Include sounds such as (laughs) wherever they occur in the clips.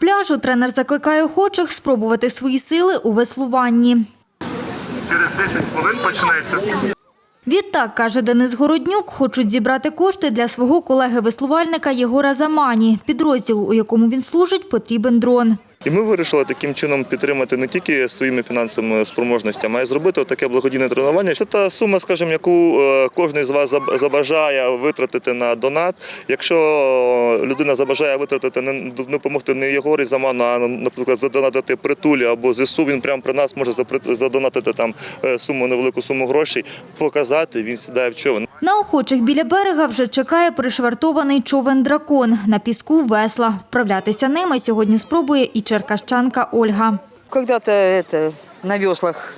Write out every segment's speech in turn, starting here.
пляжу тренер закликає охочих спробувати свої сили у веслуванні. Через 10 хвилин починається. Відтак, каже Денис Городнюк, хочуть зібрати кошти для свого колеги-веслувальника Єгора Замані. Підрозділу, у якому він служить, потрібен дрон. І ми вирішили таким чином підтримати не тільки своїми фінансовими спроможностями, а й зробити таке благодійне тренування. Це та сума, скажімо, яку е, кожен з вас забажає витратити на донат. Якщо людина забажає витратити не допомогти не Єгорі Заману, а наприклад, задонатити притулі або ЗСУ, він прямо при нас може задонатити там е, суму невелику суму грошей, показати. Він сідає в човен. На охочих біля берега вже чекає пришвартований човен дракон. На піску весла. Вправлятися ними сьогодні спробує і черкащанка Ольга. Когда-то это на веслах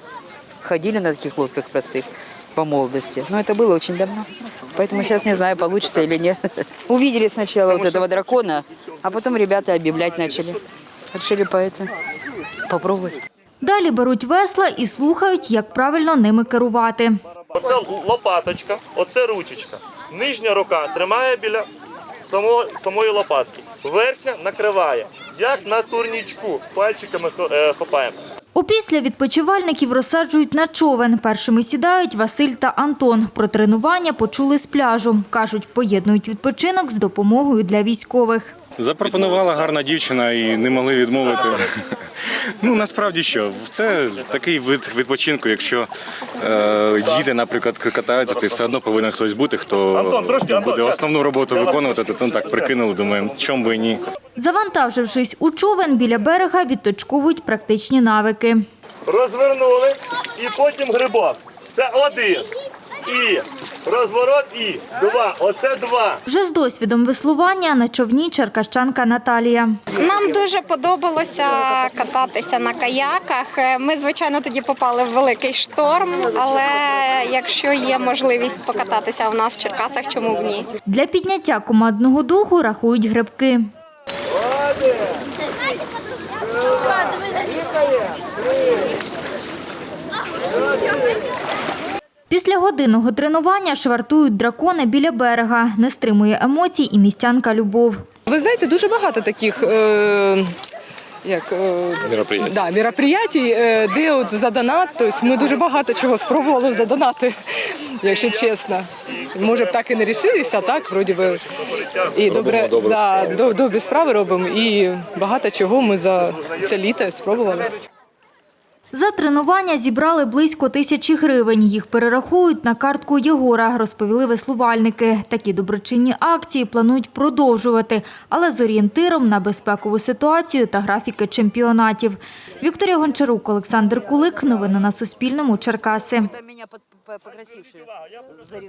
ходили на таких лодках простых по молодости. Но это было очень давно. Поэтому сейчас не знаю, получится или нет. (laughs) Увидели сначала вот этого дракона, а потом ребята объявлять начали. Решили по это попробовать. Далі беруть весла і слухають, як правильно ними керувати. Оце лопаточка, оце ручечка. Нижня рука тримає біля самого, самої лопатки. Верхня накриває, як на турнічку. Пальчиками е, хопаємо. Опісля відпочивальників розсаджують на човен. Першими сідають Василь та Антон. Про тренування почули з пляжу. Кажуть, поєднують відпочинок з допомогою для військових. Запропонувала гарна дівчина і не могли відмовити. (laughs) Ну насправді що, це такий вид відпочинку. Якщо е, діти, наприклад, катаються, то все одно повинен хтось бути, хто трошки, буде основну роботу виконувати. То так прикинули, думаємо, чому би і ні. Завантажившись у човен біля берега, відточковують практичні навики. Розвернули і потім грибок. Це один. І розворот і два. Оце два. Вже з досвідом веслування на човні черкащанка Наталія. Нам дуже подобалося кататися на каяках. Ми, звичайно, тоді попали в великий шторм, але якщо є можливість покататися у нас в Черкасах, чому б ні? Для підняття командного духу рахують грибки. Після годинного тренування швартують дракони біля берега. Не стримує емоцій і містянка Любов. Ви знаєте, дуже багато таких. Е... Як е, Мероприятий. да, мероприятій, е, де от за донат, тобто ми дуже багато чого спробували задонати, якщо чесно. Може б так і не рішилися, а так вроді би і добре, добрі да, до- добрі справи робимо, і багато чого ми за це літо спробували. За тренування зібрали близько тисячі гривень. Їх перерахують на картку Єгора, розповіли веслувальники. Такі доброчинні акції планують продовжувати, але з орієнтиром на безпекову ситуацію та графіки чемпіонатів. Вікторія Гончарук, Олександр Кулик. Новини на Суспільному. Черкаси.